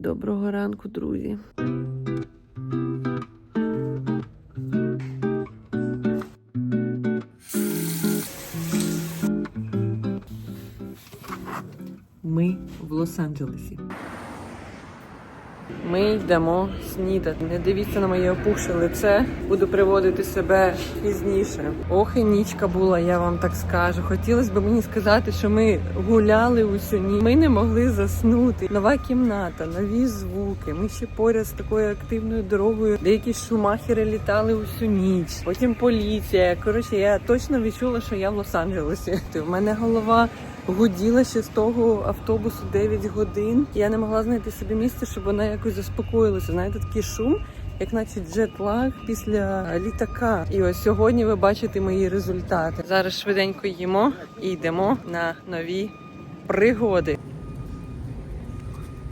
Доброго ранку, друзі. Ми в Лос-Анджелесі. Ми йдемо снідати. Не дивіться на моє опухше лице. Буду приводити себе пізніше. Ох, і нічка була, я вам так скажу. Хотілося б мені сказати, що ми гуляли усю ніч. Ми не могли заснути. Нова кімната, нові звуки. Ми ще поряд з такою активною дорогою. Деякі шумахери літали усю ніч. Потім поліція. Коротше, я точно відчула, що я в Лос-Анджелесі. В мене голова гуділа ще з того автобусу 9 годин. Я не могла знайти собі місце, щоб вона якось заспокоїлася. Знаєте, такий шум, як наче джетлаг після літака. І ось сьогодні ви бачите мої результати. Зараз швиденько їмо і йдемо на нові пригоди.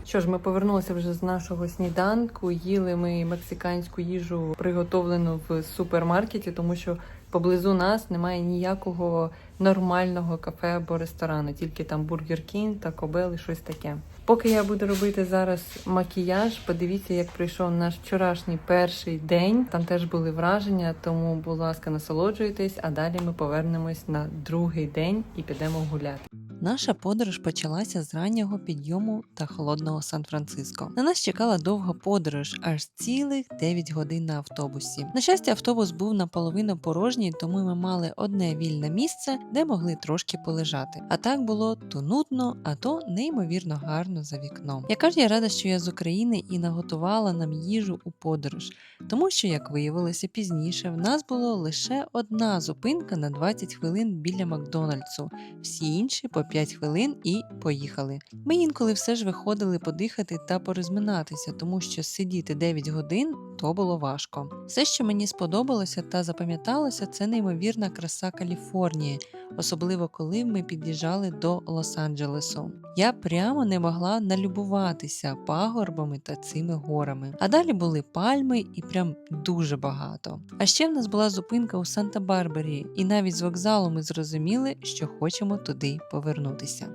Що ж, ми повернулися вже з нашого сніданку. Їли ми мексиканську їжу, приготовлену в супермаркеті, тому що поблизу нас немає ніякого нормального кафе або ресторану, тільки там Бургер Кін та Кобел і щось таке. Поки я буду робити зараз макіяж, подивіться, як пройшов наш вчорашній перший день. Там теж були враження, тому, будь ласка, насолоджуйтесь, а далі ми повернемось на другий день і підемо гуляти. Наша подорож почалася з раннього підйому та холодного Сан-Франциско. На нас чекала довга подорож, аж цілих 9 годин на автобусі. На щастя, автобус був наполовину порожній, тому ми мали одне вільне місце, де могли трошки полежати. А так було то нудно, а то неймовірно гарно за вікном. Яка ж я рада, що я з України і наготувала нам їжу у подорож, тому що, як виявилося пізніше, в нас було лише одна зупинка на 20 хвилин біля Макдональдсу всі інші по 5 хвилин і поїхали. Ми інколи все ж виходили подихати та порозминатися, тому що сидіти 9 годин то було важко. Все, що мені сподобалося та запам'яталося, це неймовірна краса Каліфорнії, особливо коли ми під'їжджали до Лос-Анджелесу. Я прямо не могла налюбуватися пагорбами та цими горами. А далі були пальми і прям дуже багато. А ще в нас була зупинка у Санта-Барбарі, і навіть з вокзалу ми зрозуміли, що хочемо туди повернутися повернутися.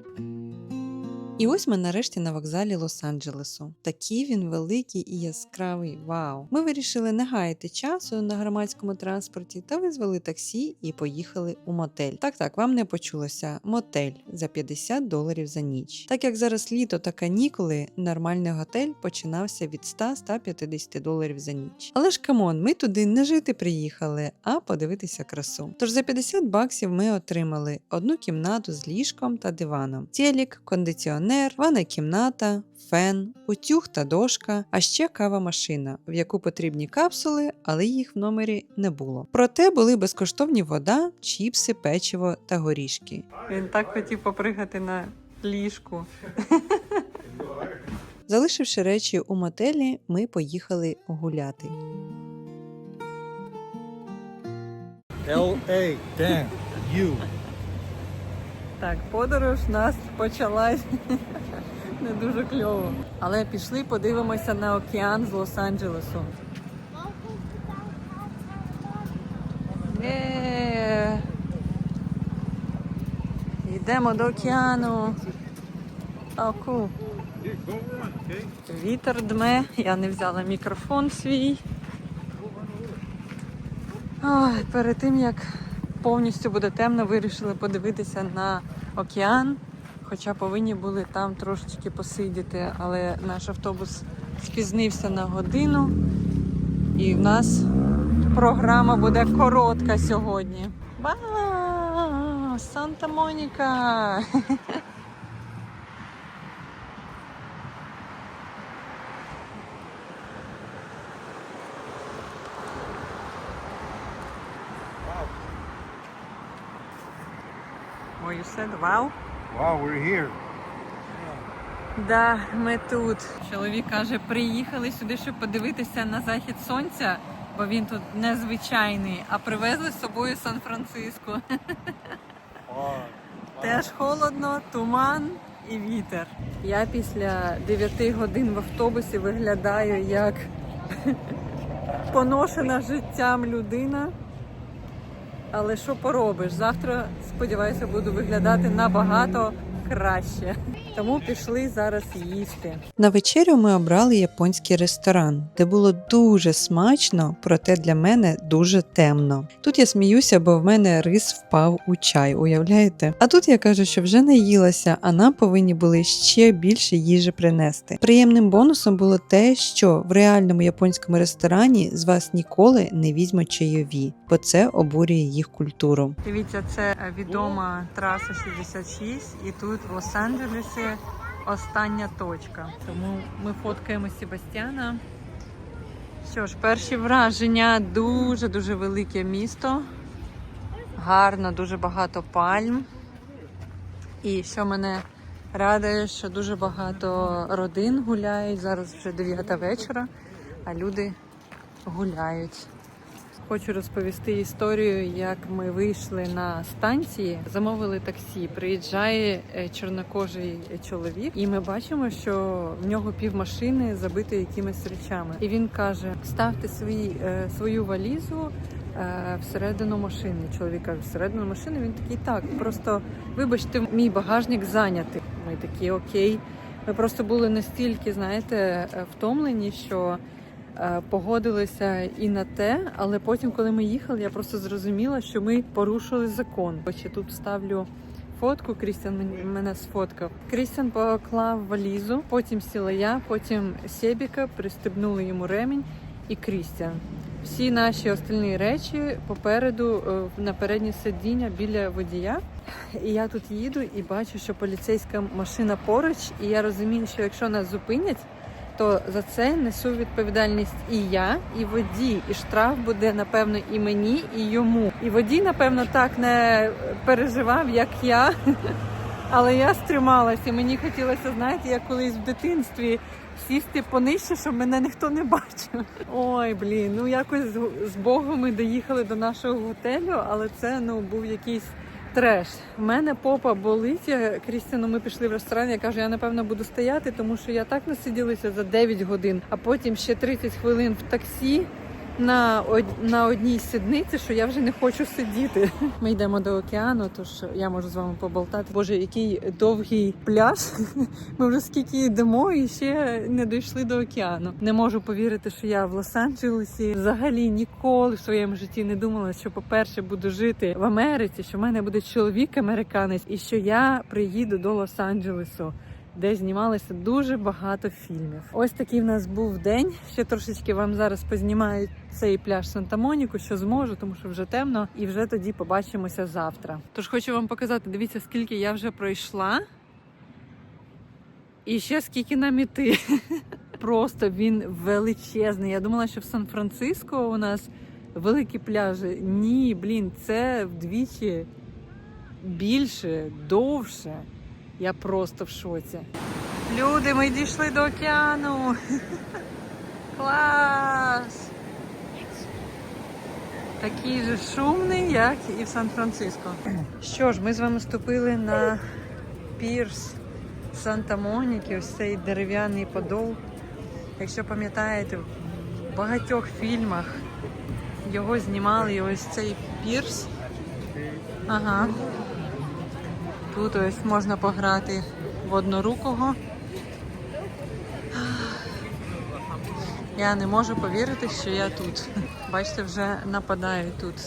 І ось ми нарешті на вокзалі Лос-Анджелесу. Такий він великий і яскравий. Вау! Ми вирішили не гаяти часу на громадському транспорті та визвали таксі і поїхали у мотель. Так, так, вам не почулося. Мотель за 50 доларів за ніч. Так як зараз літо та канікули, нормальний готель починався від 100-150 доларів за ніч. Але ж камон, ми туди не жити приїхали, а подивитися красу. Тож за 50 баксів ми отримали одну кімнату з ліжком та диваном, телек, кондиціонер, ванна кімната, фен, утюг та дошка, а ще кава машина, в яку потрібні капсули, але їх в номері не було. Проте були безкоштовні вода, чіпси, печиво та горішки. Він так хотів попригати на ліжку. Залишивши речі у мотелі, ми поїхали гуляти. L.A. Так, подорож у нас почалась не дуже кльово. Але пішли, подивимося на океан з Лос-Анджелесу. Йдемо до океану. Аку. Вітер дме, я не взяла мікрофон свій. Ой, перед тим як повністю буде темно, вирішили подивитися на океан. Хоча повинні були там трошечки посидіти, але наш автобус спізнився на годину. І в нас програма буде коротка сьогодні. Ба! Санта-Моніка! What you said? Wow? Wow, we're here. Да, ми тут. Чоловік каже, приїхали сюди, щоб подивитися на захід сонця, бо він тут незвичайний, а привезли з собою Сан-Франциско. Теж холодно, туман і вітер. Я після 9 годин в автобусі виглядаю як поношена життям людина. Але що поробиш? Завтра, сподіваюся, буду виглядати набагато краще. Тому пішли зараз їсти. На вечерю ми обрали японський ресторан, де було дуже смачно, проте для мене дуже темно. Тут я сміюся, бо в мене рис впав у чай, уявляєте? А тут я кажу, що вже наїлася, а нам повинні були ще більше їжі принести. Приємним бонусом було те, що в реальному японському ресторані з вас ніколи не візьмуть чайові, бо це обурює їх культуру. Дивіться, це е, відома траса 66, і тут в Лос-Анджелесі остання точка. Тому ми фоткаємо Себастьяна. Що ж, перші враження дуже дуже велике місто. Гарно, дуже багато пальм. І що мене радує, що дуже багато родин гуляють. Зараз вже 9 вечора, а люди гуляють. Хочу розповісти історію, як ми вийшли на станції, замовили таксі. Приїжджає е, чорнокожий чоловік, і ми бачимо, що в нього півмашини забити якимись речами. І він каже: ставте свої, е, свою валізу е, всередину машини. Чоловік каже, всередину машини. Він такий, так, просто вибачте, мій багажник зайнятий. Ми такі окей. Ми просто були настільки, знаєте, втомлені, що погодилися і на те, але потім, коли ми їхали, я просто зрозуміла, що ми порушили закон. Я тут ставлю фотку. Крістіан мене сфоткав. Крістіан поклав валізу, потім сіла я, потім Себіка, пристебнули йому ремінь і Крістіан. Всі наші остальні речі попереду е, на переднє сидіння біля водія. І я тут їду і бачу, що поліцейська машина поруч, і я розумію, що якщо нас зупинять, то за це несу відповідальність і я, і водій. І штраф буде напевно і мені, і йому. І водій, напевно, так не переживав, як я. Але я стрималася. Мені хотілося, знаєте, як колись в дитинстві сісти понижче, щоб мене ніхто не бачив. Ой, блін, ну якось з Богом ми доїхали до нашого готелю, але це ну був якийсь треш. У мене попа болить. Крістіну, ми пішли в ресторан. Я кажу, я напевно буду стояти, тому що я так насиділася за 9 годин, а потім ще 30 хвилин в таксі. На, на одній сідниці, що я вже не хочу сидіти. Ми йдемо до океану, тож я можу з вами поболтати. Боже, який довгий пляж. Ми вже скільки йдемо і ще не дійшли до океану. Не можу повірити, що я в Лос-Анджелесі взагалі ніколи в своєму житті не думала, що, по-перше, буду жити в Америці, що в мене буде чоловік американець, і що я приїду до Лос-Анджелесу. Де знімалося дуже багато фільмів. Ось такий в нас був день. Ще трошечки вам зараз познімаю цей пляж Санта-Моніку, що зможу, тому що вже темно, і вже тоді побачимося завтра. Тож хочу вам показати, дивіться, скільки я вже пройшла. І ще скільки нам іти. Просто він величезний. Я думала, що в Сан-Франциско у нас великі пляжі. Ні, блін, це вдвічі більше, довше. Я просто в шоці. Люди, ми дійшли до океану. Клас! Такий же шумний, як і в Сан-Франциско. Що ж, ми з вами ступили на пірс Санта-Моніки, ось цей дерев'яний подол. Якщо пам'ятаєте, в багатьох фільмах його знімали ось цей пірс. Ага. Тут ось можна пограти в однорукого. Я не можу повірити, що я тут. Бачите, вже нападають тут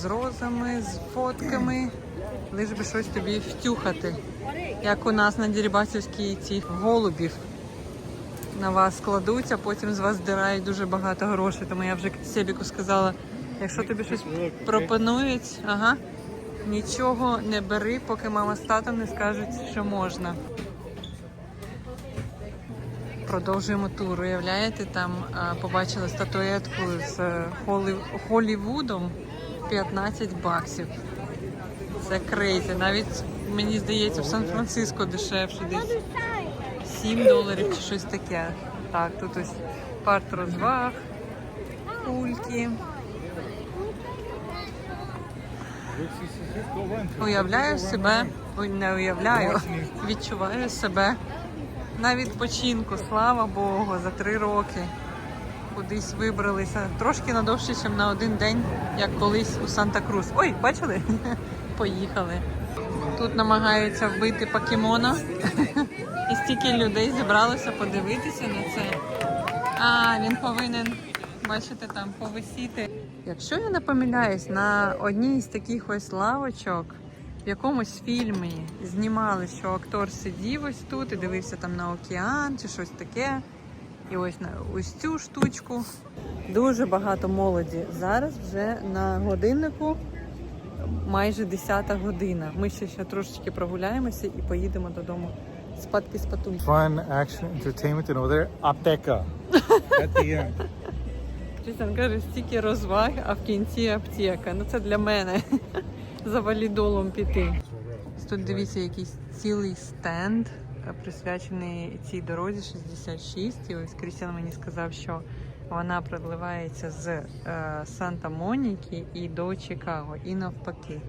з розами, з фотками. Лиш би щось тобі втюхати. Як у нас на Дірібасівській цих голубів на вас кладуть, а потім з вас здирають дуже багато грошей. Тому я вже Себіку сказала, якщо тобі щось пропонують, ага, нічого не бери, поки мама з татом не скажуть, що можна. Продовжуємо тур. Уявляєте, там побачили статуетку з е, Холі... Холлівудом 15 баксів. Це крейзі. Навіть мені здається, в Сан-Франциско дешевше десь 7 доларів чи щось таке. Так, тут ось парк розваг, кульки. Уявляю себе, ой, не уявляю, відчуваю себе на відпочинку, слава Богу, за три роки. Кудись вибралися. Трошки надовше, ніж на один день, як колись у Санта-Крус. Ой, бачили? Поїхали. Тут намагаються вбити покемона. І стільки людей зібралося подивитися на це. А, він повинен, бачите, там повисіти. Якщо я не помиляюсь, на одній з таких ось лавочок в якомусь фільмі знімали, що актор сидів ось тут і дивився там на океан чи щось таке. І ось на ось цю штучку. Дуже багато молоді. Зараз вже на годиннику майже 10 година. Ми ще, ще трошечки прогуляємося і поїдемо додому. Спадки спатуль. Fun, action, entertainment, and over there, Apteca. At the end. Крістіан каже, стільки розваг, а в кінці аптека. Ну це для мене. За валідолом піти. Тут дивіться якийсь цілий стенд, е, присвячений цій дорозі 66. І ось Крістіан мені сказав, що вона продливається з е, Санта-Моніки і до Чикаго, і навпаки.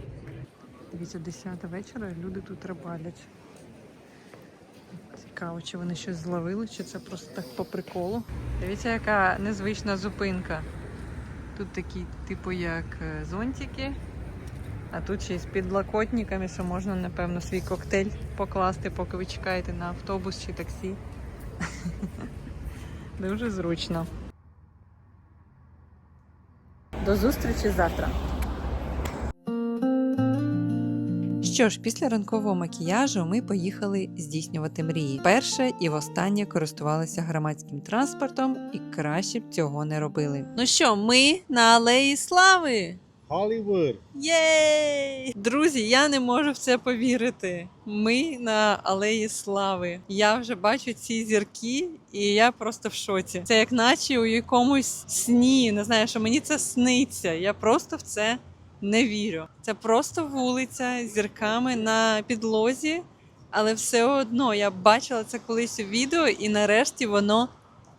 Дивіться, 10 вечора люди тут рибалять. Цікаво, чи вони щось зловили, чи це просто так по приколу. Дивіться, яка незвична зупинка. Тут такі, типу, як е, зонтики, а тут ще й з підлокотниками, що можна, напевно, свій коктейль покласти, поки ви чекаєте на автобус чи таксі. Дуже зручно. До зустрічі завтра. Що ж, після ранкового макіяжу ми поїхали здійснювати мрії. Перше і востаннє користувалися громадським транспортом, і краще б цього не робили. Ну що, ми на алеї слави? Hollywood. Єй! Друзі, я не можу в це повірити. Ми на алеї слави. Я вже бачу ці зірки, і я просто в шоці. Це як наче у якомусь сні. Не знаю, що мені це сниться. Я просто в це не вірю. Це просто вулиця з зірками на підлозі, але все одно я бачила це колись у відео, і нарешті воно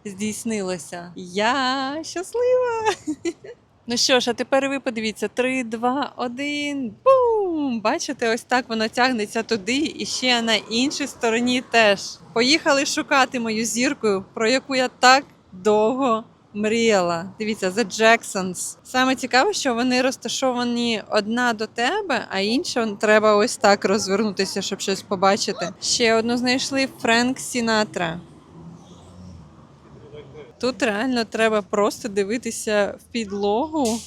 здійснилося. Я щаслива! Ну що ж, а тепер ви подивіться: 3, 2, 1, бум! Бачите, ось так воно тягнеться туди і ще на іншій стороні теж. Поїхали шукати мою зірку, про яку я так довго мріяла. Дивіться, The Jacksons. Саме цікаве, що вони розташовані одна до тебе, а інша треба ось так розвернутися, щоб щось побачити. Ще одну знайшли Френк Сінатра. Тут реально треба просто дивитися в підлогу,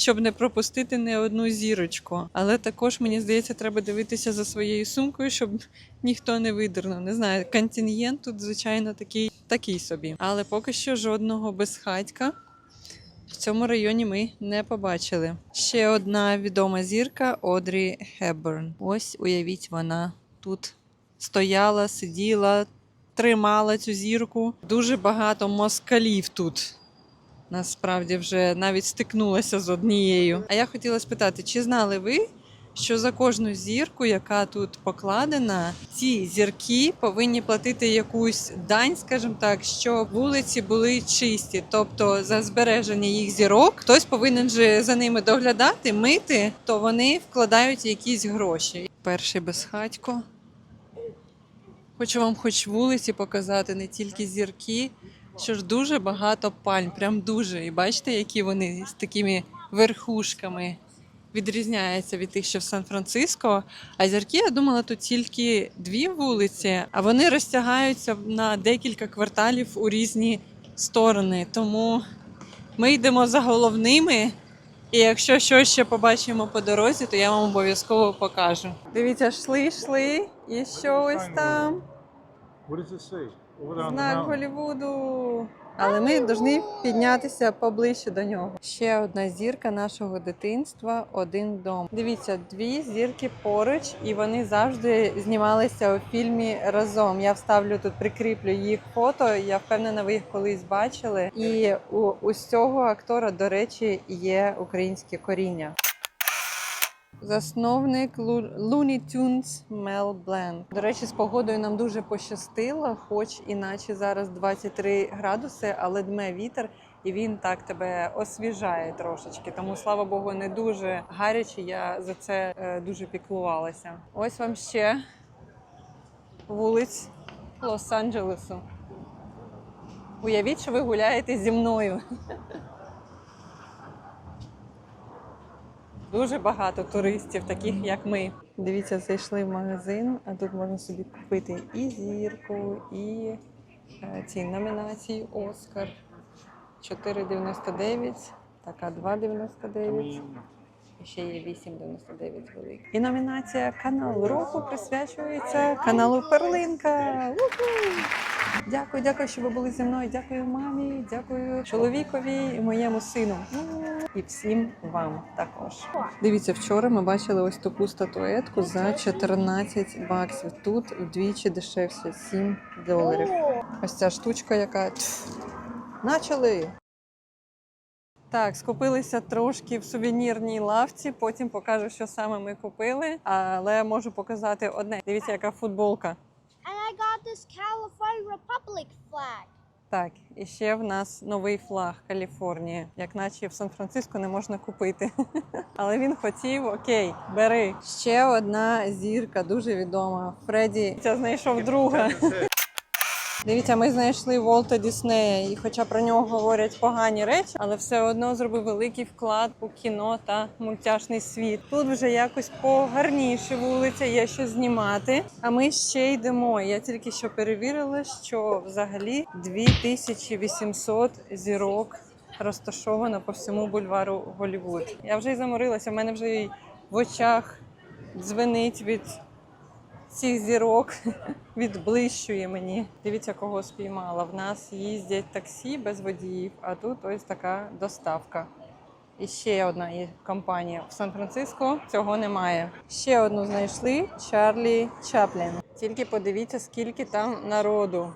щоб не пропустити не одну зірочку. Але також мені здається, треба дивитися за своєю сумкою, щоб ніхто не видернув. Не знаю, контингент тут, звичайно, такий, такий собі. Але поки що жодного безхатька в цьому районі ми не побачили. Ще одна відома зірка Одрі Хебберн. Ось уявіть, вона тут стояла, сиділа, тримала цю зірку. Дуже багато москалів тут. Насправді вже навіть стикнулася з однією. А я хотіла спитати, чи знали ви, що за кожну зірку, яка тут покладена, ці зірки повинні платити якусь дань, скажімо так, щоб вулиці були чисті. Тобто за збереження їх зірок хтось повинен же за ними доглядати, мити, то вони вкладають якісь гроші. Перший безхатько. Хочу вам хоч вулиці показати, не тільки зірки, що ж дуже багато пальм, прям дуже. І бачите, які вони з такими верхушками відрізняються від тих, що в Сан-Франциско. А зірки, я думала, тут тільки дві вулиці, а вони розтягаються на декілька кварталів у різні сторони. Тому ми йдемо за головними. І якщо щось ще побачимо по дорозі, то я вам обов'язково покажу. Дивіться, йшли, йшли, і що ось там. What does it say? Знак. Голівуду. Але ми повинні піднятися поближче до нього. Ще одна зірка нашого дитинства один дом. Дивіться, дві зірки поруч, і вони завжди знімалися у фільмі разом. Я вставлю тут, прикріплю їх фото. Я впевнена, ви їх колись бачили. І у усього актора, до речі, є українське коріння. Засновник Looney Tunes Мел Бленк. До речі, з погодою нам дуже пощастило, хоч іначе зараз 23 градуси, але дме вітер, і він так тебе освіжає трошечки. Тому слава Богу, не дуже гаряче. Я за це е, дуже піклувалася. Ось вам ще вулиць Лос-Анджелесу. Уявіть, що ви гуляєте зі мною. Дуже багато туристів, таких як ми. Дивіться, зайшли в магазин, а тут можна собі купити і зірку, і е, ці номінації Оскар. 4,99, така 2,99. І ще є 8,99 великий. І номінація канал року присвячується каналу Перлинка. Уху! Дякую, дякую, що ви були зі мною. Дякую мамі, дякую чоловікові і моєму сину. І всім вам також. Дивіться, вчора ми бачили ось таку статуетку за 14 баксів. Тут вдвічі дешевше 7 доларів. Ось ця штучка, яка начали. Так, скупилися трошки в сувенірній лавці. Потім покажу, що саме ми купили. Але можу показати одне. Дивіться, яка футболка. I got this California Republic flag. Так, і ще в нас новий флаг Каліфорнії, як наче в Сан-Франциско не можна купити. Але він хотів, окей, бери. Ще одна зірка, дуже відома. Фредді це знайшов друга. Дивіться, ми знайшли Волта Діснея, і хоча про нього говорять погані речі, але все одно зробив великий вклад у кіно та мультяшний світ. Тут вже якось погарніше вулиця, є що знімати. А ми ще йдемо. Я тільки що перевірила, що взагалі 2800 зірок розташовано по всьому бульвару Голівуд. Я вже й заморилася. в мене вже й в очах дзвенить від цих зірок відблищує мені. Дивіться, кого спіймала. В нас їздять таксі без водіїв, а тут ось така доставка. І ще одна компанія в Сан-Франциско. Цього немає. Ще одну знайшли Чарлі Чаплін. Тільки подивіться, скільки там народу.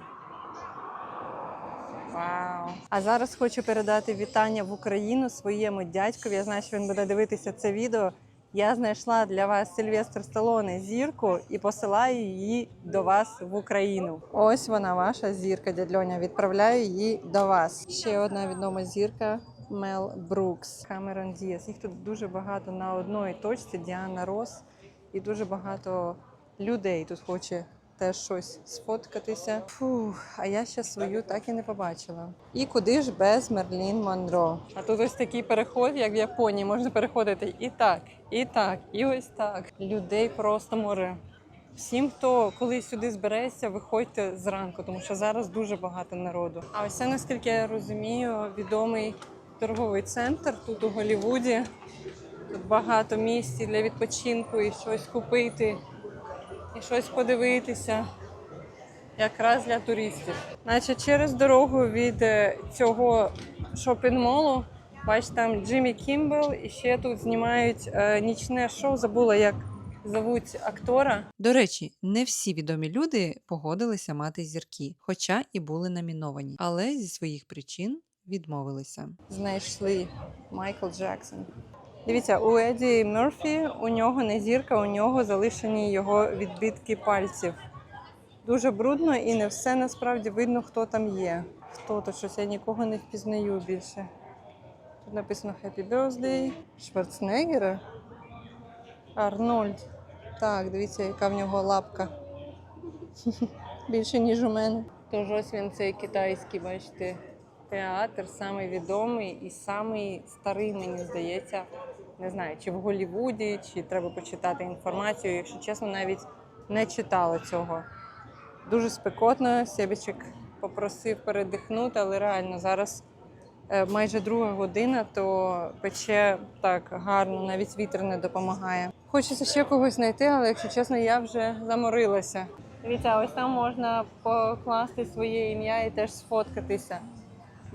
Вау! А зараз хочу передати вітання в Україну своєму дядькові. Я знаю, що він буде дивитися це відео. Я знайшла для вас Сильвестр Сталоне зірку і посилаю її до вас в Україну. Ось вона, ваша зірка, дядь Льоня. Відправляю її до вас. Ще одна відома зірка. Мел Брукс, Камерон Діас. Їх тут дуже багато на одній точці. Діана Рос і дуже багато людей тут хоче теж щось сфоткатися. Фух, а я ще свою так і не побачила. І куди ж без Мерлін Монро? А тут ось такий переход, як в Японії, можна переходити і так, і так, і ось так. Людей просто море. Всім, хто колись сюди збереться, виходьте зранку, тому що зараз дуже багато народу. А ось це, наскільки я розумію, відомий торговий центр тут у Голлівуді. Тут багато місць для відпочинку і щось купити і щось подивитися. Якраз для туристів. Наче через дорогу від е, цього шопінг-молу, бач, там Джиммі Кімбл, і ще тут знімають е, нічне шоу. Забула, як зовуть актора. До речі, не всі відомі люди погодилися мати зірки, хоча і були номіновані, але зі своїх причин відмовилися. Знайшли Майкл Джексон. Дивіться, у Еді Мерфі у нього не зірка, у нього залишені його відбитки пальців. Дуже брудно і не все насправді видно, хто там є. Хто то щось я нікого не впізнаю більше. Тут написано Happy Birthday, Шварценеггера, Арнольд. Так, дивіться, яка в нього лапка. Більше, ніж у мене. Тож ось він цей китайський, бачите, театр, самий відомий і самий старий, мені здається. Не знаю, чи в Голлівуді, чи треба почитати інформацію. Якщо чесно, навіть не читала цього. Дуже спекотно. Себічик попросив передихнути, але реально зараз е, майже друга година, то пече так гарно, навіть вітер не допомагає. Хочеться ще когось знайти, але якщо чесно, я вже заморилася. Дивіться, ось там можна покласти своє ім'я і теж сфоткатися.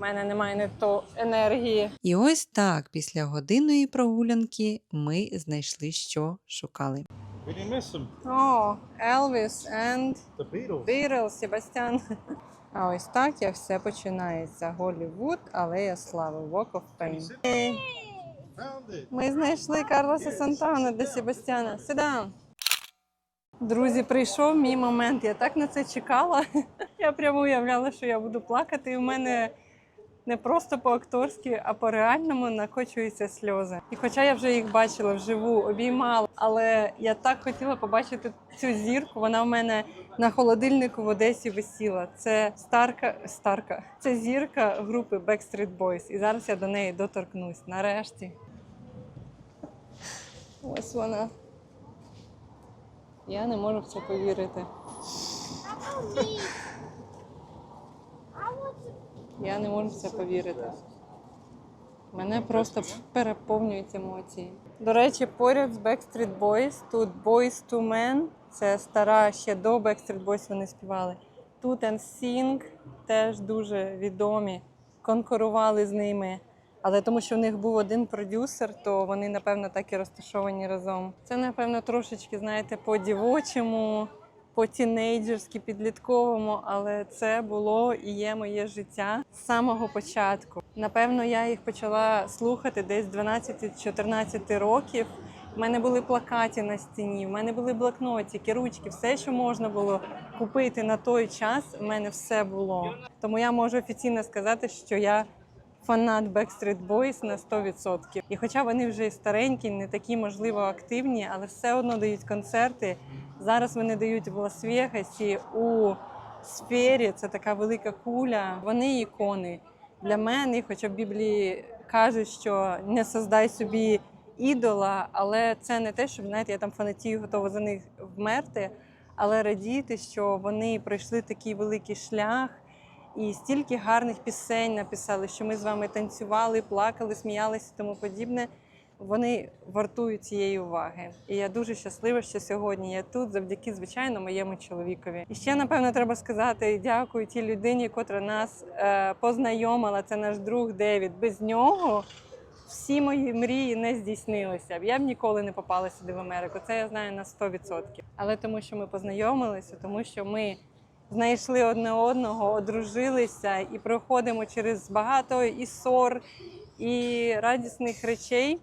У мене немає не то енергії. І ось так, після годинної прогулянки, ми знайшли, що шукали. We didn't miss them. О, Елвіс and The Beatles. Beatles, Себастьян. А ось так я все починається. Голлівуд, алея слави, Walk of Fame. Found it. Ми знайшли Карлоса Сантана для Себастьяна. Сідаємо. Друзі, прийшов мій момент. Я так на це чекала. Я прямо уявляла, що я буду плакати. І в мене не просто по-акторськи, а по-реальному накочуються сльози. І хоча я вже їх бачила вживу, обіймала, але я так хотіла побачити цю зірку. Вона в мене на холодильнику в Одесі висіла. Це старка, старка. Це зірка групи Backstreet Boys. І зараз я до неї доторкнусь. Нарешті. Ось вона. Я не можу в це повірити. Я не можу в це повірити. Мене просто переповнюють емоції. До речі, поряд з Backstreet Boys тут Boys to Men. Це стара ще до Backstreet Boys вони співали. Тут NSYNC теж дуже відомі, конкурували з ними. Але тому, що в них був один продюсер, то вони, напевно, так і розташовані разом. Це, напевно, трошечки, знаєте, по дівочому, по тінейджерськи підлітковому, але це було і є моє життя з самого початку. Напевно, я їх почала слухати десь з 12-14 років. У мене були плакаті на стіні, в мене були блокнотики, ручки, все, що можна було купити на той час, в мене все було. Тому я можу офіційно сказати, що я фанат Backstreet Boys на 100%. І хоча вони вже і старенькі, не такі, можливо, активні, але все одно дають концерти. Зараз вони дають в Лас-Вегасі у сфері. Це така велика куля. Вони ікони. Для мене, хоча в Біблії кажуть, що не создай собі ідола, але це не те, щоб знаєте, я там фанатію готова за них вмерти, але радіти, що вони пройшли такий великий шлях. І стільки гарних пісень написали, що ми з вами танцювали, плакали, сміялися і тому подібне. Вони вартують цієї уваги. І я дуже щаслива, що сьогодні я тут, завдяки, звичайно, моєму чоловікові. І ще, напевно, треба сказати дякую тій людині, котра нас е, познайомила. Це наш друг Девід. Без нього всі мої мрії не здійснилися. Я б ніколи не попала сюди в Америку. Це я знаю на 100%. Але тому, що ми познайомилися, тому що ми знайшли одне одного, одружилися і проходимо через багато і ссор, і радісних речей.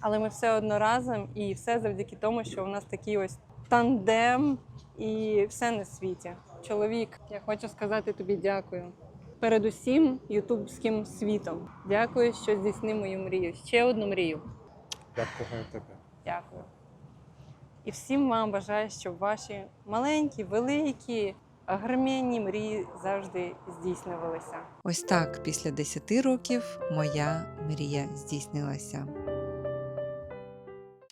Але ми все одно разом, і все завдяки тому, що у нас такий ось тандем і все на світі. Чоловік, я хочу сказати тобі дякую. Передусім, ютубським світом. Дякую, що здійснив мою мрію. Ще одну мрію. Дякую тебе. Дякую. І всім вам бажаю, щоб ваші маленькі, великі, гармінні мрії завжди здійснювалися. Ось так, після 10 років моя мрія здійснилася.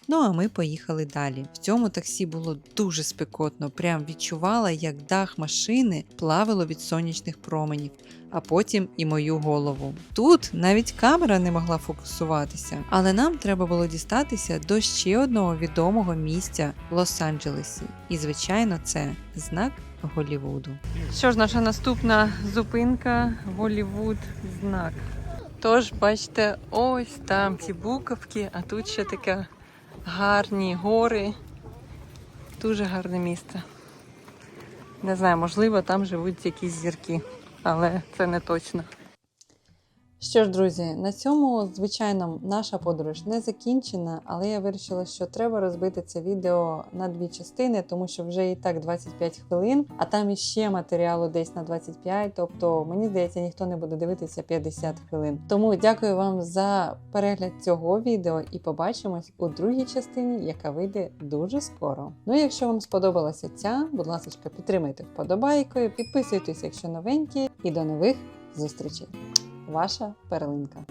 Ну а ми поїхали далі. В цьому таксі було дуже спекотно, прям відчувала, як дах машини плавило від сонячних променів, а потім і мою голову. Тут навіть камера не могла фокусуватися, але нам треба було дістатися до ще одного відомого місця в Лос-Анджелесі. І, звичайно, це знак Голлівуду. Що ж, наша наступна зупинка Голівуд знак. Тож, бачите, ось там ці буковки, а тут ще таке гарні гори. Дуже гарне місце. Не знаю, можливо, там живуть якісь зірки, але це не точно. Що ж, друзі, на цьому, звичайно, наша подорож не закінчена, але я вирішила, що треба розбити це відео на дві частини, тому що вже і так 25 хвилин, а там іще матеріалу десь на 25, тобто мені здається, ніхто не буде дивитися 50 хвилин. Тому дякую вам за перегляд цього відео і побачимось у другій частині, яка вийде дуже скоро. Ну якщо вам сподобалася ця, будь ласка, підтримайте вподобайкою, підписуйтесь, якщо новенькі, і до нових зустрічей. Ваша перлинка.